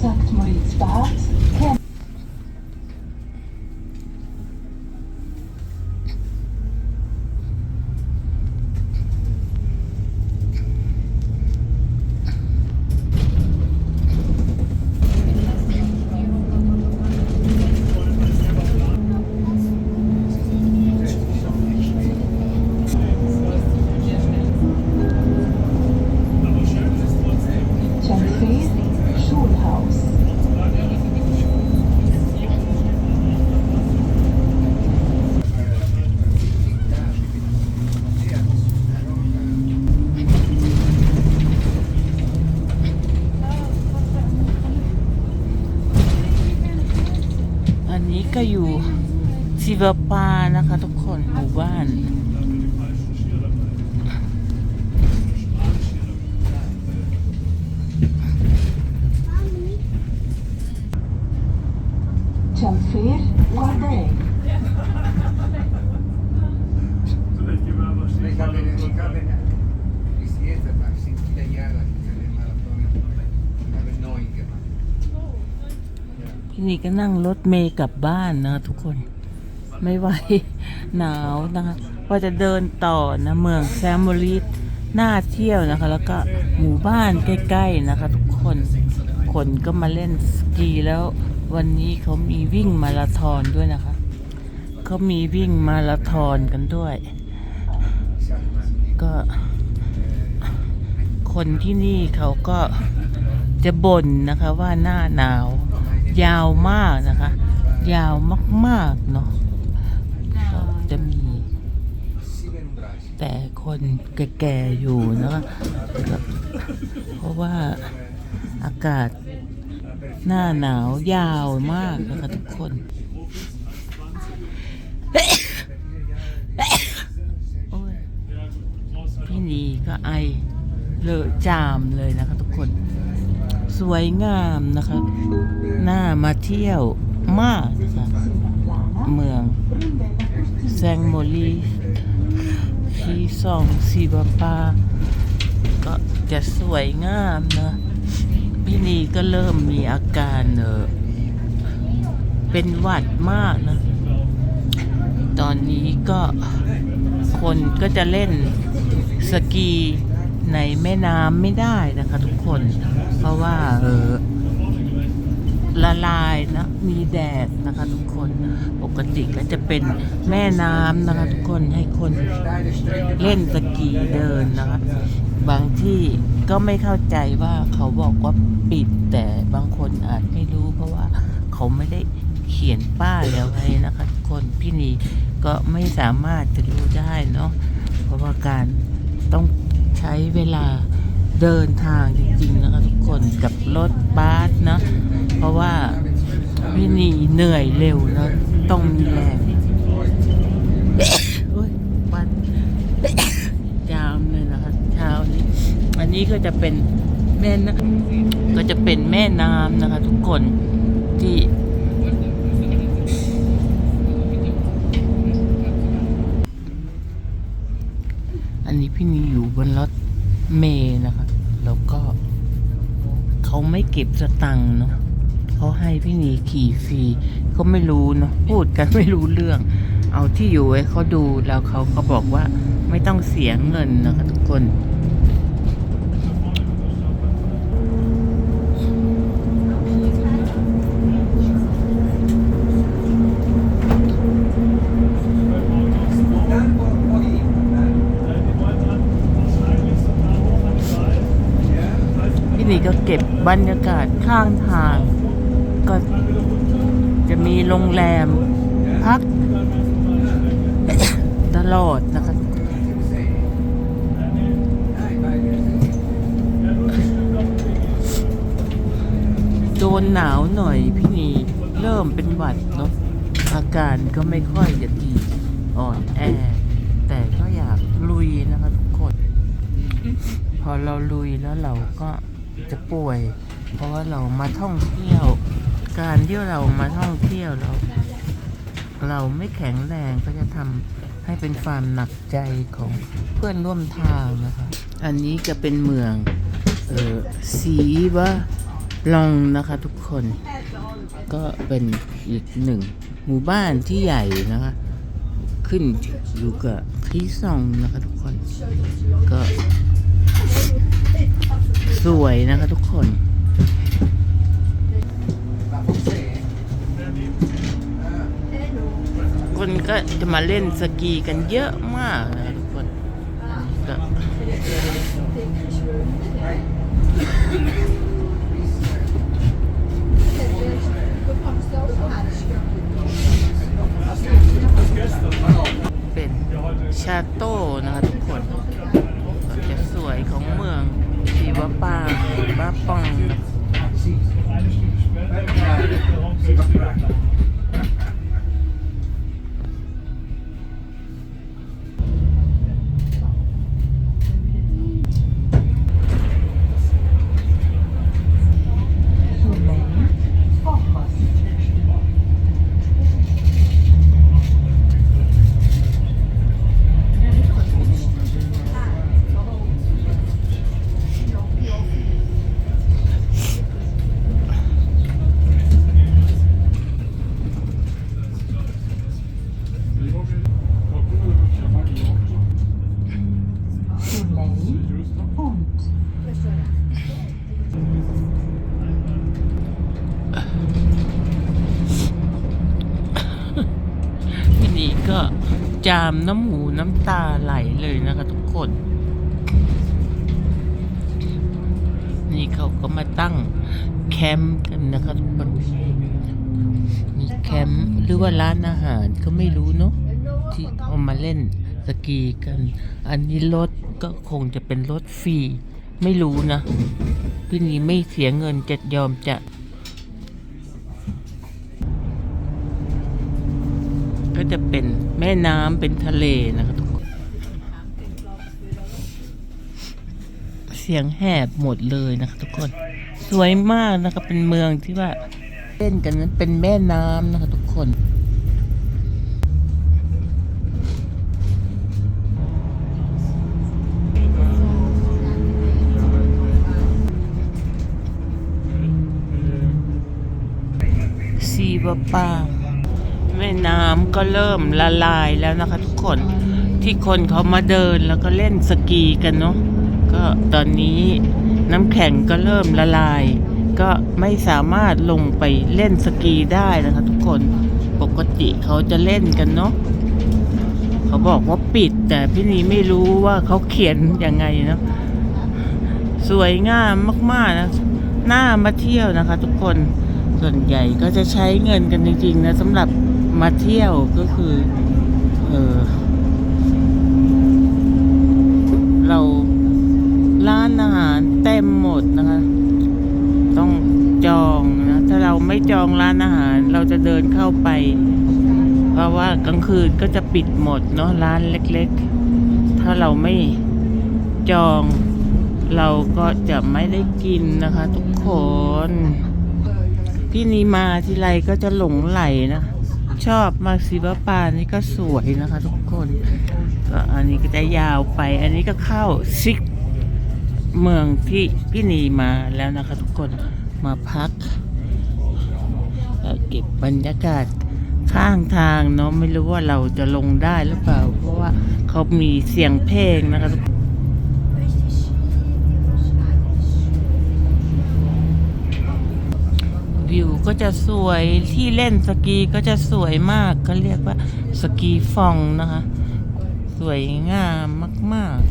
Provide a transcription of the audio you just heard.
St. Moritz Bad, Chemnitz. ก็อยู่ซิวปานะคะ ทุกคนหมู่บ้านชั้นฟีสวา ที่นี่ก็นั่งรถเมย์กลับบ้านนะคะทุกคนไม่ไหวหนาวนะคะว่าจะเดินต่อนะเมืองแซมโมริสน่าเที่ยวนะคะ แล้วก็หมู่บ้านใกล้ๆนะคะ ทุกคนคนก็มาเล่นสกีแล้ววันนี้เขามีวิ่งมาราธอนด้วยนะคะเขามีวิ่งมาราธอนกันด้วย ก็ คนที่นี่เขาก็จะบ่นนะคะว่าหน้าหนาว ยาวมากนะคะ ยาวมากๆเนาะจะมี แต่คนแก่ๆอยู่นะคะก็เพราะว่าอากาศหน้าหนาวยาวมากนะคะทุกคนพี่นีก็ไอเลอะจามเลยนะคะทุกคน สวยงามนะคะหน้ามาเที่ยวมากนะคะเมืองแซงโมลีชีซองซีบาปา ก็จะสวยงามนะพี่นีก็เริ่มมีอาการเออเป็นหวัดมากนะ ตอนนี้ก็คนก็จะเล่นสกีในแม่น้ำไม่ได้นะคะทุกคน เพราะว่าเออละลายนะมีแดดนะคะทุกคนปกติก็จะเป็นแม่น้ำนะคะทุกคนให้คน Steile Strecke. เล่นสกีเดินนะคะบางที่ก็ไม่เข้าใจว่าเขาบอกว่าปิดแต่บางคนอาจไม่รู้ เพราะว่าเขาไม่ได้เขียนป้ายเอาไว้นะคะทุกคนพี่นีก็ไม่สามารถจะรู้ได้เนาะเพราะว่าการต้องใช้เวลา เดินทางจริงๆนะคะทุกคนกับรถบัสนะ เพราะว่าพี่นีเหนื่อยเร็วนะต้องมีแรงโอ้ยวันยามเลยนะคะเช้านี้ อันนี้ก็จะเป็นแม่น้ำก็จะเป็นแม่น้ำนะคะ ทุกคนที่อันนี้พี่นีอยู่บนรถ เมย์นะคะแล้วก็เขาไม่เก็บสตังค์เนาะเขาให้พี่นีขี่ฟรีก็ไม่รู้เนาะพูดกันไม่รู้เรื่อง เอาที่อยู่ไว้เขาดูแล้วเขาก็บอกว่าไม่ต้องเสียเงินนะคะทุกคน Dann vor- vor ihm, dann. พี่นีก็เก็ บรรยากาศข้างทาง ก็จะมีโรงแรมพัก ตลอดนะคะโดนหนาวหน่อยพี่นีเริ่มเป็นหวัดเนาะอาการก็ไม่ค่อยจะดีอ่อนแอ แต่ก็อยากลุยนะคะทุกคน พอเราลุยแล้วเราก็ จะป่วย เพราะว่าเรามาท่องเที่ยว การที่เรามาท่องเที่ยวเราเราไม่แข็งแรงก็จะทำให้เป็นความหนักใจของเพื่อนร่วมทางนะคะอันนี้ก็เป็นเมืองเออสีวะลองนะคะทุกคน ก็เป็นอีกหนึ่งหมู่บ้านที่ใหญ่นะคะ ขึ้นอยู่กับที่ซองนะคะทุกคน ก็ สวยนะคะทุกคน คนก็จะมาเล่นสกีกันเยอะมากนะ บ้ ที่นี่ก็จามน้ำหูน้ำตาไหลเลยนะคะทุกคน นี่เขาก็มาตั้งแคมป์กันนะคะทุกคนมีแคมป์หรือว่าร้านอาหารก็ไม่รู้เนาะที่เขามาเล่นสกีกัน อันนี้รถก็คงจะเป็นรถฟรี ไม่รู้นะพี่นี้ไม่เสียเงินจะยอมจะ จะเป็นแม่น้ำเป็นทะเลนะครับทุกคนเสียงแหบหมดเลยนะคะทุกคน สวยมากนะครับเป็นเมืองที่ว่าเล่นกันนั้นเป็นแม่น้ำนะคะทุกคนซีบปา แม่น้ำก็เริ่มละลายแล้วนะคะทุกคนที่คนเขามาเดินแล้วก็เล่นสกีกันเนาะก็ตอนนี้น้ำแข็งก็เริ่มละลาย ก็ไม่สามารถลงไปเล่นสกีได้นะคะทุกคนปกติเขาจะเล่นกันเนาะเขาบอกว่าปิด แต่พี่นีไม่รู้ว่าเขาเขียนยังไงเนาะสวยงามมากๆนะน่ามาเที่ยวนะคะทุกคน ส่วนใหญ่ก็จะใช้เงินกันจริงๆนะสำหรับมาเที่ยวก็คือเออเราร้านอาหารเต็มหมดนะคะ ต้องจองนะ ถ้าเราไม่จองร้านอาหารเราจะเดินเข้าไป เพราะว่ากลางคืนก็จะปิดหมดเนาะร้านเล็กๆ ถ้าเราไม่จองเราก็จะไม่ได้กินนะคะทุกคน พี่นีมาทีไรก็จะหลงไหลนะ ชอบมาซิวปานี่ก็สวยนะคะทุกคนก็อันนี้ก็จะยาวไป อันนี้ก็เข้าซิกเมืองที่พี่นีมาแล้วนะคะ ทุกคนมาพักเก็บบรรยากาศข้างทางเนาะไม่รู้ว่าเราจะลงได้หรือเปล่า เพราะว่าเขามีเสียงเพลงนะคะทุกคน วิวก็จะสวยที่เล่นสกีก็จะสวยมากก็เรียกว่าสกีฟองนะคะ สวยงามมาก ๆ